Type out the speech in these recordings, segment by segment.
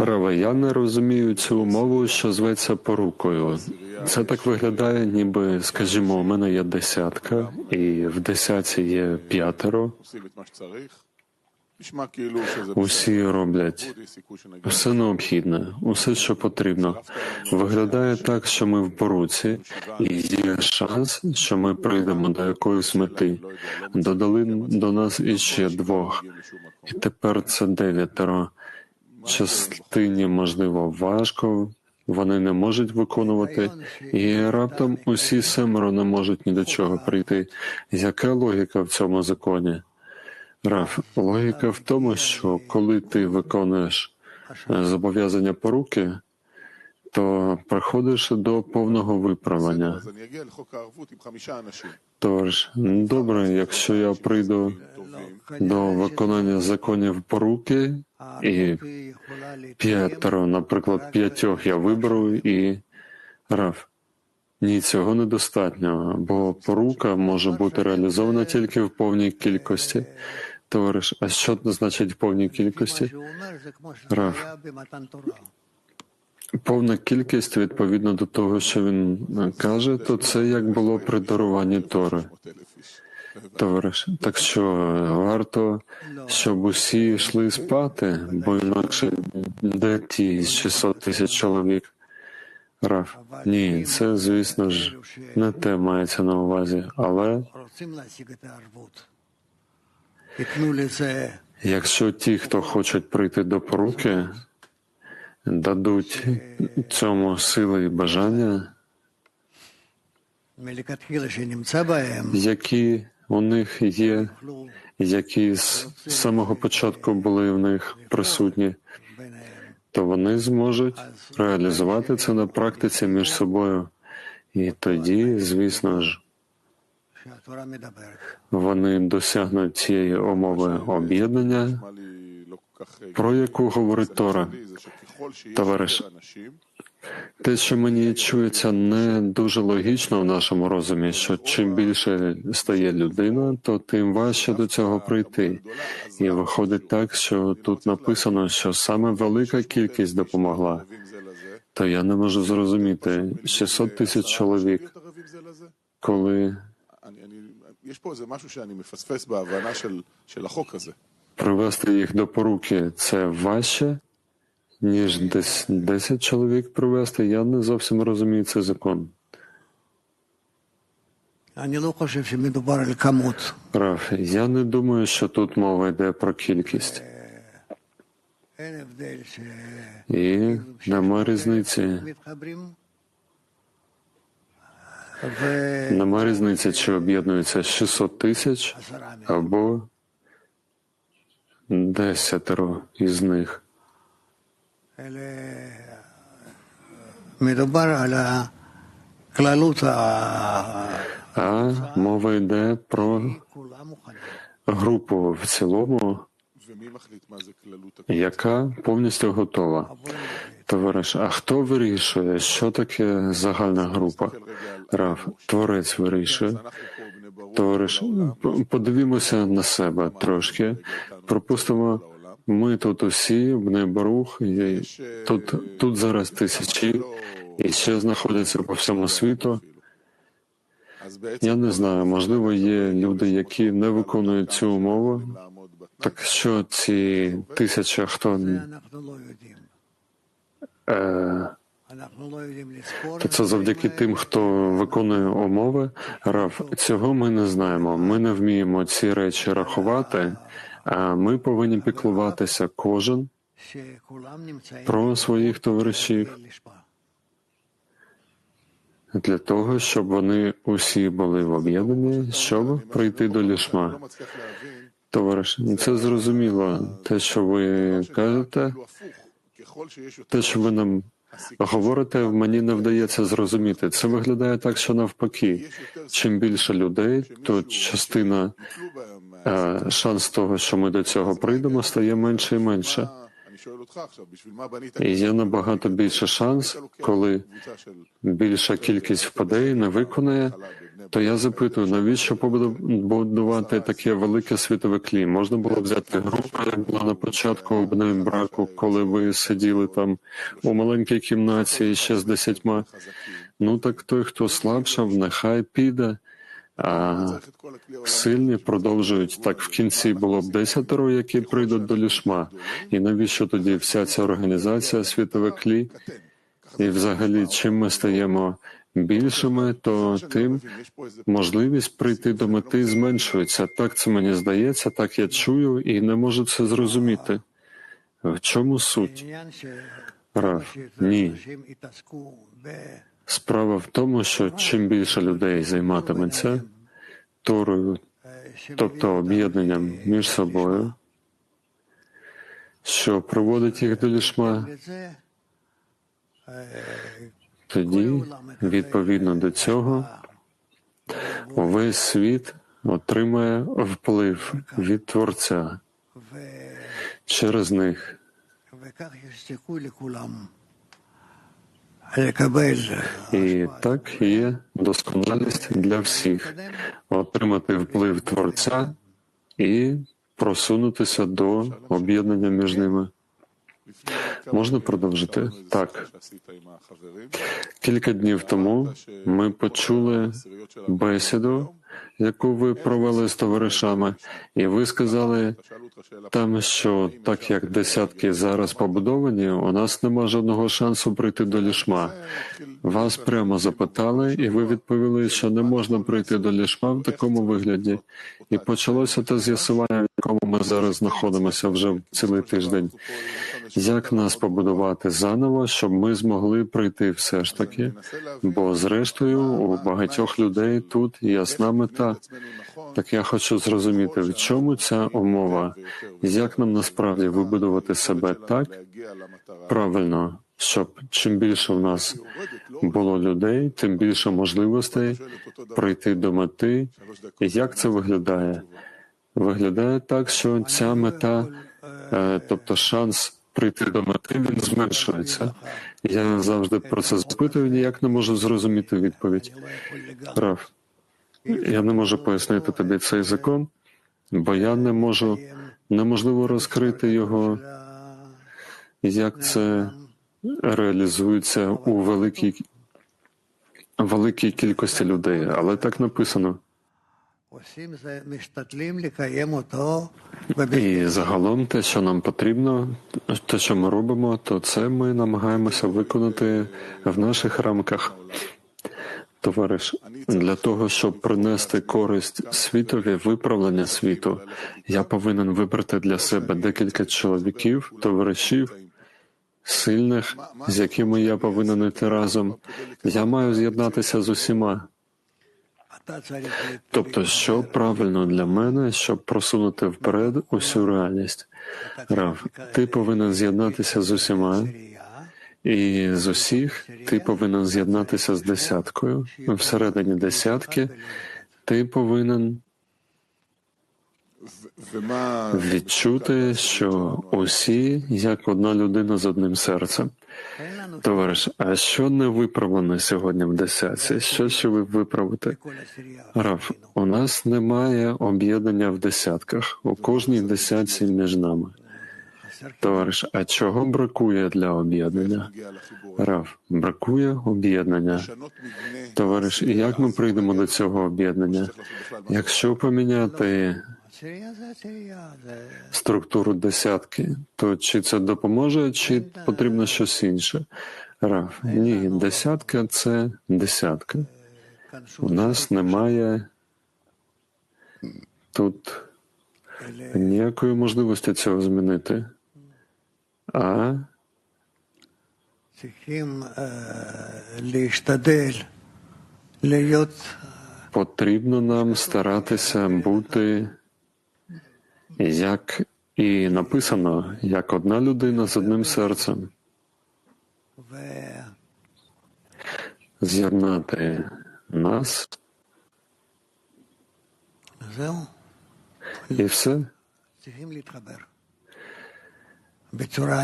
Раве, я не розумію цю мову, що зветься порукою. Це так виглядає, ніби, скажімо, у мене є десятка, і в десятці є п'ятеро. Усі роблять все необхідне, усе, що потрібно. Виглядає так, що ми в поруці, і є шанс, що ми прийдемо до якоїсь мети. Додали до нас іще двох, і тепер це дев'ятеро частині, можливо, важко, вони не можуть виконувати, і раптом усі семеро не можуть ні до чого прийти. Яка логіка в цьому законі? Раф, логіка в тому, що коли ти виконуєш е, зобов'язання поруки, то приходиш до повного виправлення. Тож, добре, якщо я прийду до виконання законів поруки і п'ятеро, наприклад, п'ятьох я виберу і Раф. Ні, цього недостатньо, бо порука може бути реалізована тільки в повній кількості. Товариш, а що значить в повній кількості? Раф. Повна кількість відповідно до того, що він каже, то це як було при даруванні Тори товариш. Так що варто, щоб усі йшли спати, бо інакше де ті 600 тисяч чоловік. Раф, ні, це, звісно ж, не те мається на увазі, але якщо ті, хто хочуть прийти до поруки, дадуть цьому сили і бажання, які у них є, які з самого початку були в них присутні, то вони зможуть реалізувати це на практиці між собою. І тоді, звісно ж, вони досягнуть цієї умови об'єднання, про яку говорить Тора. Товариш, те, що мені чується не дуже логічно в нашому розумі, що чим більше стає людина, то тим важче до цього прийти. І виходить так, що тут написано, що саме велика кількість допомогла. То я не можу зрозуміти 600 тисяч чоловік, коли привести їх до поруки, це важче ніж десь 10 чоловік привезти, я не зовсім розумію цей закон. Раф, я не думаю, що тут мова йде про кількість. І нема різниці. Нема різниці, чи об'єднується 600 тисяч або десятеро із них. А мова йде про групу в цілому, яка повністю готова. Товариш, а хто вирішує, що таке загальна група? Раф, творець вирішує. Товариш, подивімося на себе трошки, пропустимо. Ми тут усі, в Небрух, тут, тут зараз тисячі і ще знаходяться по всьому світу. Я не знаю, можливо, є люди, які не виконують цю умову. Так що ці тисяча хто е, то це завдяки тим, хто виконує умови. Раф цього ми не знаємо. Ми не вміємо ці речі рахувати. Ми повинні піклуватися кожен про своїх товаришів для того, щоб вони усі були в об'єднанні, щоб прийти до лішма. Товариш, це зрозуміло, те, що ви кажете, те, що ви нам говорите, мені не вдається зрозуміти. Це виглядає так, що навпаки. Чим більше людей, то частина Е, шанс того, що ми до цього прийдемо, стає менше і менше. І є набагато більше шанс, коли більша кількість впаде і не виконає. То я запитую, навіщо побудувати таке велике світове клі? Можна було взяти групу, як була на початку обнем браку, коли ви сиділи там у маленькій кімнаті ще з десятьма. Ну так той, хто слабшав, нехай піде. А сильні продовжують так в кінці було б десятеро, які прийдуть до лішма. І навіщо тоді вся ця організація світове клі? І, взагалі, чим ми стаємо більшими, то тим можливість прийти до мети зменшується. Так це мені здається, так я чую і не можу це зрозуміти. В чому суть? Раф, ні. Справа в тому, що чим більше людей займатиметься Торою, тобто об'єднанням між собою, що приводить їх до лішма, тоді, відповідно до цього, увесь світ отримає вплив від Творця через них. І так є досконалість для всіх отримати вплив Творця і просунутися до об'єднання між ними. Можна продовжити? Так. Кілька днів тому ми почули бесіду яку ви провели з товаришами, і ви сказали там, що так як десятки зараз побудовані, у нас нема жодного шансу прийти до лішма. Вас прямо запитали, і ви відповіли, що не можна прийти до лішма в такому вигляді. І почалося те з'ясування, в якому ми зараз знаходимося вже цілий тиждень як нас побудувати заново, щоб ми змогли прийти все ж таки. Бо, зрештою, у багатьох людей тут ясна мета. Так я хочу зрозуміти, в чому ця умова, як нам насправді вибудувати себе так правильно, щоб чим більше в нас було людей, тим більше можливостей прийти до мети. Як це виглядає? Виглядає так, що ця мета, е, тобто шанс прийти до мети, він зменшується. Я завжди про це запитую, ніяк не можу зрозуміти відповідь. Раф, я не можу пояснити тобі цей закон, бо я не можу неможливо розкрити його, як це реалізується у великій великій кількості людей, але так написано. І загалом те, що нам потрібно, те, що ми робимо, то це ми намагаємося виконати в наших рамках. Товариш, для того, щоб принести користь світові, виправлення світу, я повинен вибрати для себе декілька чоловіків, товаришів, сильних, з якими я повинен йти разом. Я маю з'єднатися з усіма. Тобто, що правильно для мене, щоб просунути вперед усю реальність. Рав, ти повинен з'єднатися з усіма, і з усіх ти повинен з'єднатися з десяткою. Всередині десятки ти повинен відчути, що усі як одна людина з одним серцем. Товариш, а що не виправлено сьогодні в десятці? Що ще ви виправити? Раф, у нас немає об'єднання в десятках, у кожній десятці між нами. Товариш, а чого бракує для об'єднання? Раф, бракує об'єднання. Товариш, і як ми прийдемо до цього об'єднання? Якщо поміняти структуру десятки, то чи це допоможе, чи потрібно щось інше? Раф, ні, десятка це десятка. У нас немає тут ніякої можливості цього змінити. А потрібно нам старатися бути як і написано, як одна людина з одним серцем. З'єднати нас. І все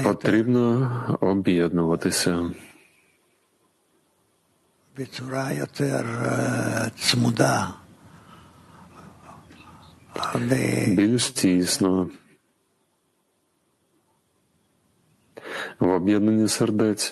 потрібно об'єднуватися. Бецура більш тісно. В об'єднанні сердець